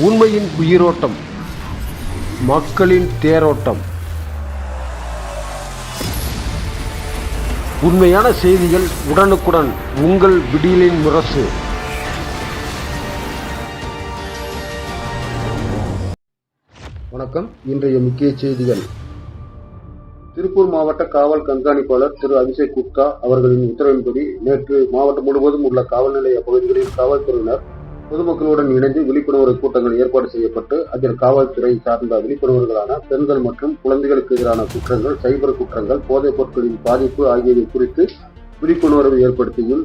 உண்மையின் உயிரோட்டம் மக்களின் தேரோட்டம். உண்மையான செய்திகள் உடனுக்குடன் உங்கள் விடியலின் முரசு. வணக்கம். இன்றைய முக்கிய செய்திகள். திருப்பூர் மாவட்ட காவல் கண்காணிப்பாளர் திரு அபிஷேக் குப்தா அவர்களின் உத்தரவின்படி நேற்று மாவட்டம் முழுவதும் உள்ள காவல் நிலைய பகுதிகளில் காவல்துறையினர் பொதுமக்களுடன் இணைந்து விழிப்புணர்வு கூட்டங்கள் ஏற்பாடு செய்யப்பட்டு அதில் காவல்துறை சார்ந்த விழிப்புணர்வுகளான பெண்கள் மற்றும் குழந்தைகளுக்கு எதிரான குற்றங்கள் சைபர் குற்றங்கள் போதைப் பொருட்களின் பாதிப்பு ஆகியவை குறித்து விழிப்புணர்வு ஏற்படுத்தியும்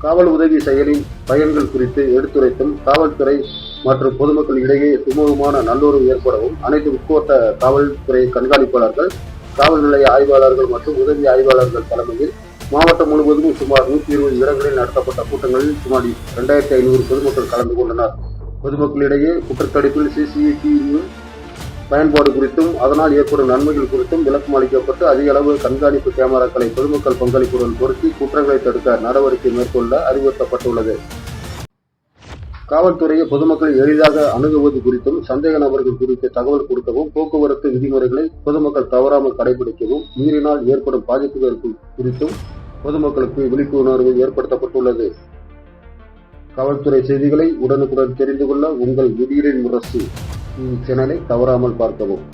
காவல் உதவி செயலின் பயன்கள் குறித்து எடுத்துரைத்தும் காவல்துறை மற்றும் பொதுமக்கள் இடையே சுமூகமான நல்லுறவு ஏற்படவும் அனைத்து உட்கோட்ட காவல்துறை கண்காணிப்பாளர்கள் காவல் நிலைய ஆய்வாளர்கள் மற்றும் உதவி ஆய்வாளர்கள் தலைமையில் மாவட்டம் முழுவதும் சுமார் நூற்றி இருபது இடங்களில் நடத்தப்பட்ட கூட்டங்களில் சுமார் இரண்டாயிரத்தி ஐநூறு பொதுமக்கள் கலந்து கொண்டனர். பொதுமக்களிடையே குற்றத்தடுப்பில் சிசிடிவி பயன்பாடு குறித்தும் அதனால் ஏற்படும் நன்மைகள் குறித்தும் விளக்கம் அளிக்கப்பட்டு அதிக அளவு கண்காணிப்பு கேமராக்களை பொதுமக்கள் பங்களிப்புடன் பொருத்தி குற்றங்களை தடுக்க நடவடிக்கை மேற்கொள்ள அறிவுறுத்தப்பட்டுள்ளது. காவல்துறையை பொதுமக்கள் எளிதாக அணுகுவது குறித்தும் சந்தேக நபர்கள் குறித்து தகவல் கொடுக்கவும் போக்குவரத்து விதிமுறைகளை பொதுமக்கள் தவறாமல் கடைபிடிக்கவும் நீரினால் ஏற்படும் பாதிப்புகள் குறித்தும் பொதுமக்களுக்கு விழிப்புணர்வு ஏற்படுத்தப்பட்டுள்ளது. காவல்துறை செய்திகளை உடனுக்குடன் தெரிந்து கொள்ள உங்கள் விடியலின் முரசு சேனலை தவறாமல் பார்க்கவும்.